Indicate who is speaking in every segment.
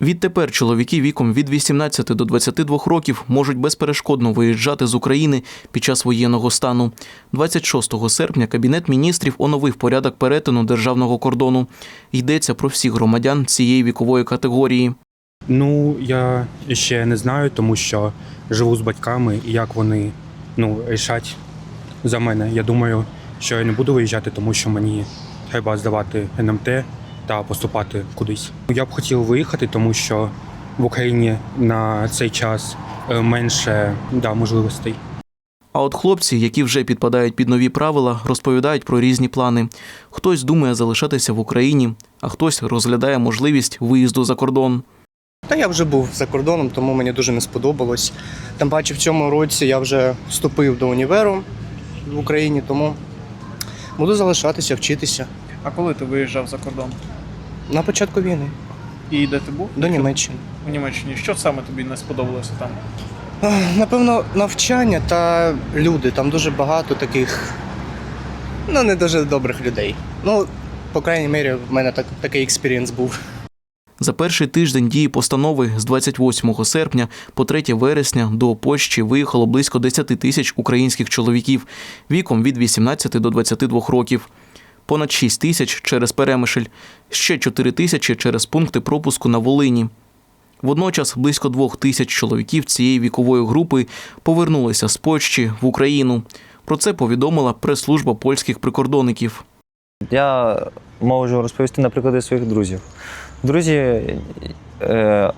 Speaker 1: Відтепер чоловіки віком від 18 до 22 років можуть безперешкодно виїжджати з України під час воєнного стану. 26 серпня Кабінет міністрів оновив порядок перетину державного кордону. Йдеться про всіх громадян цієї вікової категорії.
Speaker 2: Ну, я ще не знаю, тому що живу з батьками, і як вони ну, рішать за мене. Я думаю, що я не буду виїжджати, тому що мені треба здавати НМТ та поступати кудись. Я б хотів виїхати, тому що в Україні на цей час е, менше да, можливостей.
Speaker 1: А от хлопці, які вже підпадають під нові правила, розповідають про різні плани. Хтось думає залишатися в Україні, а хтось розглядає можливість виїзду за кордон.
Speaker 3: Та я вже був за кордоном, тому мені дуже не сподобалось. Тим паче в цьому році я вже вступив до універу в Україні, тому буду залишатися, вчитися.
Speaker 4: А коли ти виїжджав за кордон?
Speaker 3: На початку війни
Speaker 4: І де ти був?
Speaker 3: до Німеччини.
Speaker 4: У Німеччині. Що саме тобі не сподобалося там?
Speaker 3: Напевно, навчання та люди. Там дуже багато таких, ну не дуже добрих людей. Ну, по крайній мірі, в мене так, такий експірієнс був.
Speaker 1: За перший тиждень дії постанови з 28 серпня по 3 вересня до Польщі виїхало близько 10 тисяч українських чоловіків віком від 18 до 22 років. Понад 6 тисяч через Перемишль, ще 4 тисячі через пункти пропуску на Волині. Водночас близько двох тисяч чоловіків цієї вікової групи повернулися з Польщі в Україну. Про це повідомила прес-служба польських прикордонників.
Speaker 5: Я можу розповісти на прикладі своїх друзів. Друзі е,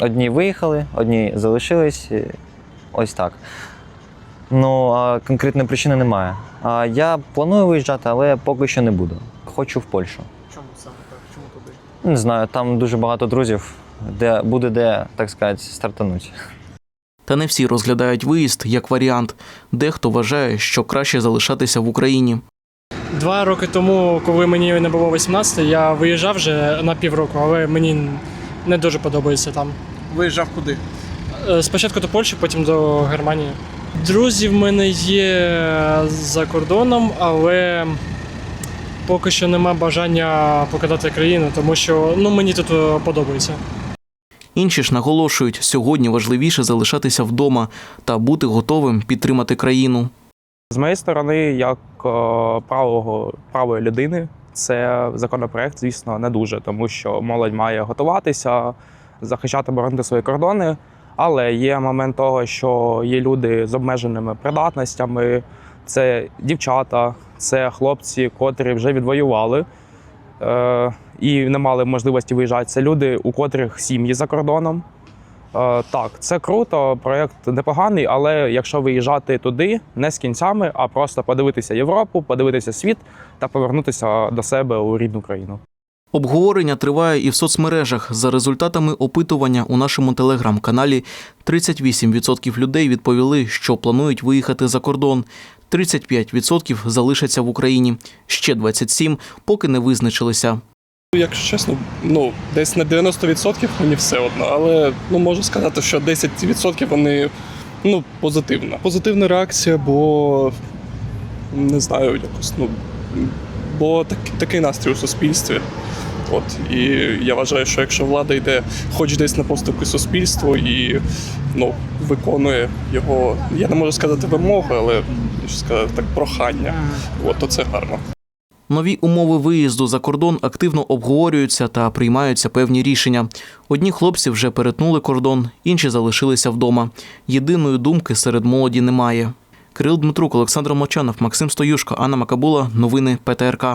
Speaker 5: одні виїхали, одні залишились. Ось так. Ну, а конкретної причини немає. А я планую виїжджати, але поки що не буду. Хочу в Польщу.
Speaker 4: Чому саме так? Чому туди?
Speaker 5: Не знаю, там дуже багато друзів, де буде де, так сказати, стартануть.
Speaker 1: Та не всі розглядають виїзд як варіант. Дехто вважає, що краще залишатися в Україні.
Speaker 6: Два роки тому, коли мені не було 18, я виїжджав вже на півроку, але мені не дуже подобається там.
Speaker 4: Виїжджав куди?
Speaker 6: Е, Спочатку до Польщі, потім до Германії. Друзі в мене є за кордоном, але поки що нема бажання покидати країну, тому що ну, мені тут е, подобається.
Speaker 1: Інші ж наголошують, сьогодні важливіше залишатися вдома та бути готовим підтримати країну.
Speaker 7: З моєї сторони, як е, правого правої людини, це законопроект, звісно, не дуже, тому що молодь має готуватися, захищати боронити свої кордони. Але є момент того, що є люди з обмеженими придатностями, це дівчата, це хлопці, котрі вже відвоювали е, і не мали можливості виїжджати. Це люди, у котрих сім'ї за кордоном. Е, Так, це круто, проєкт непоганий, але якщо виїжджати туди не з кінцями, а просто подивитися Європу, подивитися світ та повернутися до себе у рідну країну.
Speaker 1: Обговорення триває і в соцмережах. За результатами опитування у нашому телеграм-каналі 38% людей відповіли, що планують виїхати за кордон. 35% залишаться в Україні. Ще 27% поки не визначилися.
Speaker 8: Якщо чесно, ну десь на 90% мені все одно, але ну можу сказати, що 10% вони ну позитивна. Позитивна реакція, бо не знаю, якось ну бо так, такий настрій у суспільстві. От і я вважаю, що якщо влада йде хоч десь на поступки суспільству і ну виконує його, я не можу сказати вимоги, але що сказати так прохання, от то це гарно.
Speaker 1: Нові умови виїзду за кордон активно обговорюються та приймаються певні рішення. Одні хлопці вже перетнули кордон, інші залишилися вдома. Єдиної думки серед молоді немає. Кирил Дмитрук, Олександр Мочанов, Максим Стоюшко, Анна Макабула. Новини ПТРК.